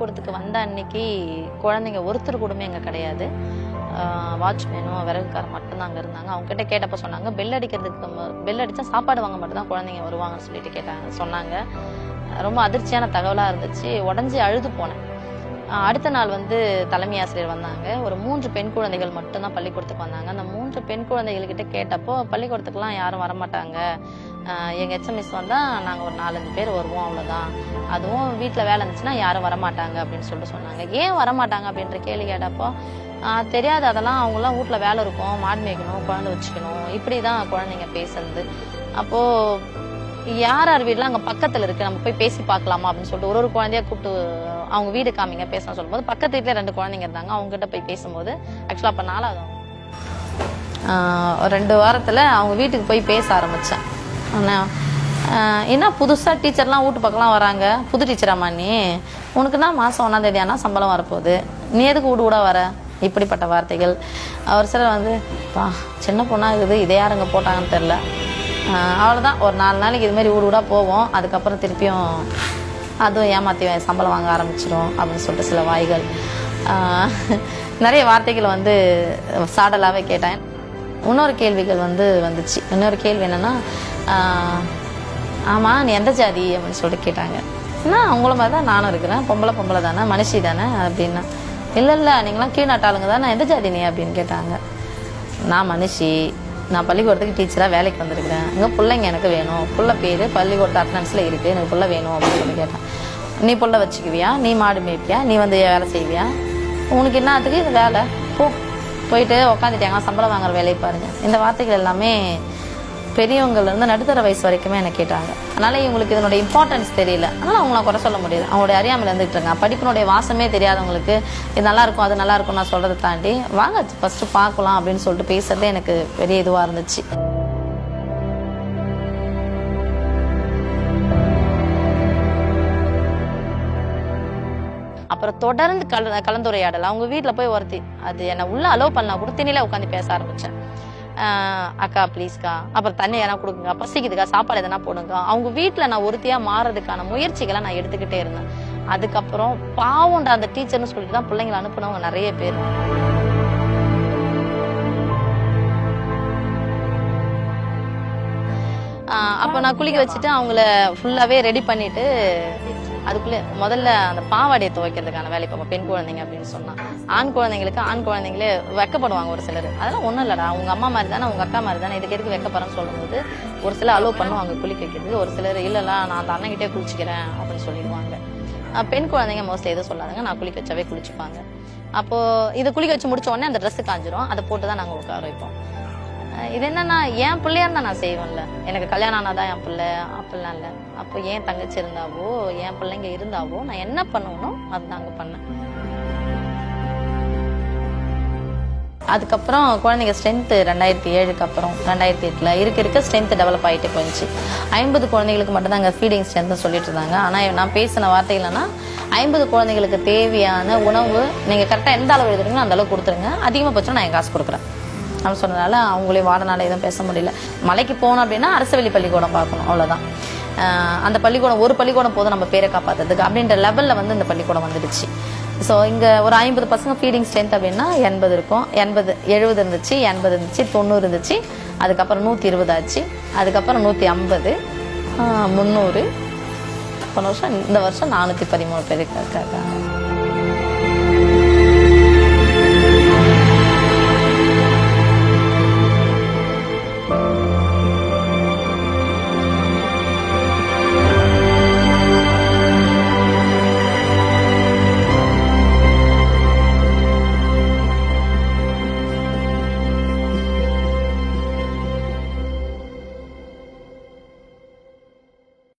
பள்ளிக்கூடத்துக்கு வந்த அன்னைக்கு குழந்தைங்க ஒருத்தர் கூடமே அங்கே கிடையாது. வாட்ச்மேனும் விறகுக்காரர் மட்டும்தான் அங்கே இருந்தாங்க. அவங்ககிட்ட கேட்டப்போ கேட்டப்ப சொன்னாங்க பெல் அடிக்கிறதுக்கு பெல் அடித்தா சாப்பாடு வாங்க மட்டும் தான் குழந்தைங்க வருவாங்கன்னு சொல்லிட்டு கேட்டாங்க சொன்னாங்க. ரொம்ப அதிர்ச்சியான தகவலாக இருந்துச்சு. உடஞ்சி அழுது போனேன். அடுத்த நாள் வந்து தலைமை ஆசிரியர் வந்தாங்க. ஒரு மூன்று பெண் குழந்தைகள் மட்டும்தான் பள்ளிக்கூடத்துக்கு வந்தாங்க. அந்த மூன்று பெண் குழந்தைகள்கிட்ட கேட்டப்போ பள்ளிக்கூடத்துக்குலாம் யாரும் வரமாட்டாங்க. எங்கள் ஹெச்எம்எஸ் வந்தால் நாங்கள் ஒரு நாலஞ்சு பேர் வருவோம் அவ்வளோதான் அதுவும் வீட்டில் வேலை இருந்துச்சுன்னா யாரும் வரமாட்டாங்க அப்படின்னு சொல்லிட்டு சொன்னாங்க. ஏன் வரமாட்டாங்க அப்படின்ற கேள்வி கேட்டப்போ தெரியாது. அதெல்லாம் அவங்களாம் வீட்ல வேலை இருக்கும். மாடு மேய்க்கணும் குழந்தை வச்சுக்கணும். இப்படிதான் குழந்தைங்க பேசுறது. அப்போது யார் யார் வீடுலாம் அங்கே பக்கத்தில் இருக்கு? நம்ம போய் பேசி பார்க்கலாமா அப்படின்னு சொல்லிட்டு ஒரு ஒரு குழந்தையா கூப்பிட்டு அவங்க வீடு காமிங்க பேசணும் சொல்லும்போது பக்கத்து வீட்டில் ரெண்டு குழந்தைங்க இருந்தாங்க. அவங்க கிட்ட போய் பேசும்போது ஆக்சுவலாக அப்போ நாலாவது ரெண்டு வாரத்தில் அவங்க வீட்டுக்கு போய் பேச ஆரம்பித்தேன் என்ன புதுசாக டீச்சர்லாம் வீட்டு பக்கம்லாம் வராங்க? புது டீச்சராம்மா நீ? உனக்குன்னா மாதம் ஒன்றாந்தேதி ஆனால் சம்பளம் வரப்போகுது? நீ எதுக்கு வீடு கூட வர? இப்படிப்பட்ட வார்த்தைகள். அவர் சிலர் வந்து பா சின்ன பொண்ணாக இருக்குது இதை யாருங்க போட்டாங்கன்னு தெரில அவ்வளோதான் ஒரு நாலு நாளைக்கு இது மாதிரி ஊடு வீடாக போவோம். அதுக்கப்புறம் திருப்பியும் அதுவும் ஏமாற்றி சம்பளம் வாங்க ஆரம்பிச்சிடும் அப்படின்னு சொல்லிட்டு சில வாய்கள். நிறைய வார்த்தைகளை வந்து சாடலாகவே கேட்டேன். இன்னொரு கேள்விகள் வந்து வந்துச்சு. இன்னொரு கேள்வி என்னென்னா ஆமாம் நீ எந்த ஜாதி அப்படின்னு சொல்லிட்டு கேட்டாங்க. என்ன அவங்கள மாதிரி தான் நானும் இருக்கிறேன். பொம்பளை பொம்பளை தானே மனுஷி தானே அப்படின்னா. இல்லை இல்லை நீங்களாம் கீழ்நாட்டாளுங்க தானே எந்த ஜாதி நீ அப்படின்னு கேட்டாங்க. நான் மனுஷி. நான் பள்ளிக்கூடத்துக்கு டீச்சராக வேலைக்கு வந்திருக்கிறேன். இங்கே பிள்ளைங்க எனக்கு வேணும். புள்ள பேர் பள்ளிக்கூடத்து அட்டனன்ஸில் இருக்குது எனக்கு புள்ள வேணும் அப்படின்னு சொல்லி கேட்டேன். நீ புள்ள வச்சுக்குவியா? நீ மாடு மேய்ப்பியா? நீ வந்து வேலை செய்வியா? உனக்கு என்னத்துக்கு இது வேலை. போ. போயிட்டு உக்காந்துட்டாங்க சம்பளம் வாங்குற வேலையை பாருங்கள் இந்த வார்த்தைகள் எல்லாமே பெரியவங்கள்ல இருந்து நடுத்தர வயசு வரைக்குமே என்ன கேட்டாங்க. அதனால் இவங்களுக்கு இதனுடைய இம்பார்ட்டன்ஸ் தெரியல. அதனால் அவங்கள குறை சொல்ல முடியாது அவங்களுடைய அறியாமல் இருந்துகிட்டு இருக்காங்க படிப்பினுடைய வாசமே தெரியாதவங்களுக்கு இது நல்லாயிருக்கும் அது நல்லாயிருக்கும் நான் சொல்கிறத தாண்டி வாங்க ஃபஸ்ட்டு பார்க்கலாம் அப்படின்னு சொல்லிட்டு பேசுகிறதே எனக்கு பெரிய இதுவாக இருந்துச்சு. அப்புறம் தொடர்ந்து கல கலந்துரையாடல். அவங்க வீட்டில் போய் ஒருத்தி அது என்னை உள்ள அலோவ் பண்ணலாம் கூட திணில உட்காந்து பேச ஆரம்பித்தேன் அக்கா ப்ளீஸ்க்கா அப்புறம் தண்ணி எதனா கொடுக்குங்க. பசிக்குதுக்கா சாப்பாடு எதனா போடுங்க. அவங்க வீட்டில் நான் ஒருத்தியா மாறதுக்கான முயற்சிகளை நான் எடுத்துக்கிட்டே இருந்தேன். அதுக்கப்புறம் பாவம்டா அந்த டீச்சர்னு சொல்லிட்டு தான் பிள்ளைங்களை அனுப்புனவங்க நிறைய பேர். அப்போ அப்ப நான் குளிக்க வச்சுட்டு அவங்கள ஃபுல்லாவே ரெடி பண்ணிட்டு அதுக்குள்ளே முதல்ல அந்த பாவாடையை துவைக்கிறதுக்கான வேலை பார்ப்போம் பெண் குழந்தைங்க அப்படின்னு சொன்னால் ஆண் குழந்தைங்களுக்கு ஆண் குழந்தைங்களே வெக்கப்படுவாங்க ஒரு சிலர். அதெல்லாம் ஒன்றும் இல்லைடா. உங்கள் அம்மா மாதிரி தானே உங்கள் அக்கா மாதிரி தானே இதுக்கு எதுக்கு வெக்கப்படுறேன்னு சொல்லும்போது ஒரு சிலர் அலோவ் பண்ணுவாங்க குளிக்க வைக்கிறதுக்கு. ஒரு சிலர் இல்லல நான் அந்த அண்ணன்கிட்டே குளிச்சுக்கிறேன் அப்படின்னு சொல்லிடுவாங்க. பெண் குழந்தைங்க மோஸ்ட்லி எதுவும் சொல்லாதுங்க. நான் குளிக்க வச்சாவே குளிச்சுப்பாங்க. அப்போது இதை குளிக்க வச்சு முடிச்ச உடனே அந்த ட்ரெஸ்ஸு காஞ்சிரும். அதை போட்டு தான் நாங்கள் உட்கார வைப்போம். இது என்னன்னா என் பிள்ளையா இருந்தா நான் செய்வேன்ல. எனக்கு கல்யாணம் ஆனாதான் என் பிள்ளை அப்படிலாம் இல்லை. அப்போ ஏன் தங்கச்சி இருந்தாவோ என் பிள்ளைங்க இருந்தாவோ நான் என்ன பண்ணணும் அதுதாங்க பண்ணேன். அதுக்கப்புறம் குழந்தைங்க ஸ்ட்ரென்த்து ரெண்டாயிரத்தி ஏழுக்கு அப்புறம் ரெண்டாயிரத்தி எட்டில் இருக்க இருக்க ஸ்ட்ரென்த் டெவலப் ஆகிட்டு போயிடுச்சு. ஐம்பது குழந்தைங்களுக்கு மட்டும் தான் ஃபீடிங் ஸ்ட்ரென்த் சொல்லிட்டு இருந்தாங்க. ஆனால் நான் பேசின வார்த்தைகள்னா ஐம்பது குழந்தைங்களுக்கு தேவையான உணவு நீங்கள் கரெக்டாக எந்த அளவு எழுதுறீங்களோ அந்த அளவு கொடுத்துருங்க. அதிகமாக போச்சுன்னா நான் என் காசு கொடுக்குறேன். அப்படின்னு சொன்னதால அவங்களே வாடனால எதுவும் பேச முடியல. மலைக்கு போனோம் அப்படின்னா அரசவெளி பள்ளிக்கூடம் பார்க்கணும் அவ்வளோதான் அந்த பள்ளிக்கூடம் ஒரு பள்ளிக்கூடம் போதும் நம்ம பேரை காப்பாற்றுறதுக்கு அப்படின்ற லெவலில் வந்து இந்த பள்ளிக்கூடம் வந்துடுச்சு. ஸோ இங்கே ஒரு ஐம்பது பசங்க ஃபீடிங் ஸ்ட்ரென்த் அப்படின்னா எண்பது இருக்கும். எண்பது எழுபது இருந்துச்சு எண்பது இருந்துச்சு தொண்ணூறு இருந்துச்சு. அதுக்கப்புறம் நூற்றி இருபது ஆச்சு. அதுக்கப்புறம் நூற்றி ஐம்பது முந்நூறு. போன வருஷம் இந்த வருஷம் நானூற்றி பதிமூணு பேருக்கு இருக்காங்க.